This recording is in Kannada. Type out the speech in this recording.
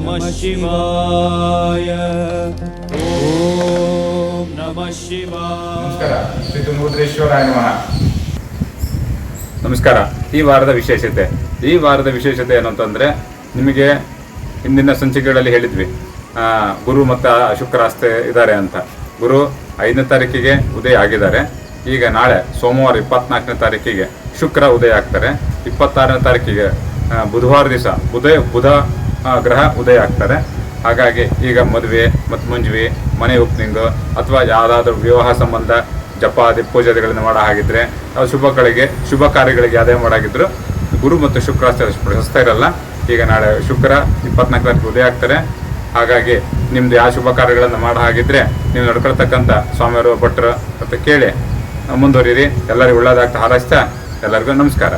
नमः शिवाय ॐ नमः शिवाय ನಮಸ್ಕಾರ ಶ್ರೀ ತುಂಗಭದ್ರೇಶ್ವರಾಯ ನಮಃ ನಮಸ್ಕಾರ ಈ ವಾರದ ವಿಶೇಷತೆ ಈ ವಾರದ ವಿಶೇಷತೆ ಏನು ಅಂತಂದರೆ ನಿಮಗೆ ಹಿಂದಿನ ಸಂಚಿಕೆಗಳಲ್ಲಿ ಹೇಳಿದ್ವಿ ಆ, ಗುರು ಮತ್ತು ಶುಕ್ರ ಅಸ್ತೆ ಇದ್ದಾರೆ ಅಂತ ಗುರು ಐದನೇ ತಾರೀಕಿಗೆ ಉದಯ ಆಗಿದ್ದಾರೆ ಈಗ ನಾಳೆ ಸೋಮವಾರ ಇಪ್ಪತ್ನಾಲ್ಕನೇ ತಾರೀಕಿಗೆ ಶುಕ್ರ ಉದಯ ಆಗ್ತಾರೆ ಇಪ್ಪತ್ತಾರನೇ ತಾರೀಕಿಗೆ ಆ, ಬುಧವಾರ ದಿವಸ ಉದಯ ಬುಧ ಆ, ಗ್ರಹ ಉದಯ ಆಗ್ತಾರೆ ಹಾಗಾಗಿ ಈಗ ಮದುವೆ ಮತ್ತು ಮುಂಜುವೆ, ಮನೆ ಓಪನಿಂಗು ಅಥವಾ ಯಾವುದಾದ್ರೂ ವಿವಾಹ ಸಂಬಂಧ ಜಪಾದಿ ಪೂಜಾದಿಗಳನ್ನು ಮಾಡೋ ಹಾಗಿದ್ರೆ ಶುಭಗಳಿಗೆ ಶುಭ ಕಾರ್ಯಗಳಿಗೆ ಯಾವುದೇ ಮಾಡಾಗಿದ್ರು ಗುರು ಮತ್ತು ಶುಕ್ರ ಪ್ರಶಸ್ತ ಇರಲ್ಲ. ಈಗ ನಾಳೆ ಶುಕ್ರ ಇಪ್ಪತ್ನಾಲ್ಕು ತಾರೀಕು ಉದಯ ಆಗ್ತಾರೆ ಹಾಗಾಗಿ ನಿಮ್ದು ಯಾವ ಶುಭ ಕಾರ್ಯಗಳನ್ನು ಮಾಡೋ ಹಾಗಿದ್ರೆ ನೀವು ನಡ್ಕೊಳ್ತಕ್ಕಂಥ ಸ್ವಾಮಿಯವರು, ಭಟ್ರು ಅಂತ ಕೇಳಿ, ಮುಂದುವರಿಯಿರಿ. ಎಲ್ಲರಿಗೂ ಒಳ್ಳೇದಾಗ್ತಾ ಹಾರೈಸ್ತಾ, ಎಲ್ಲರಿಗೂ ನಮಸ್ಕಾರ.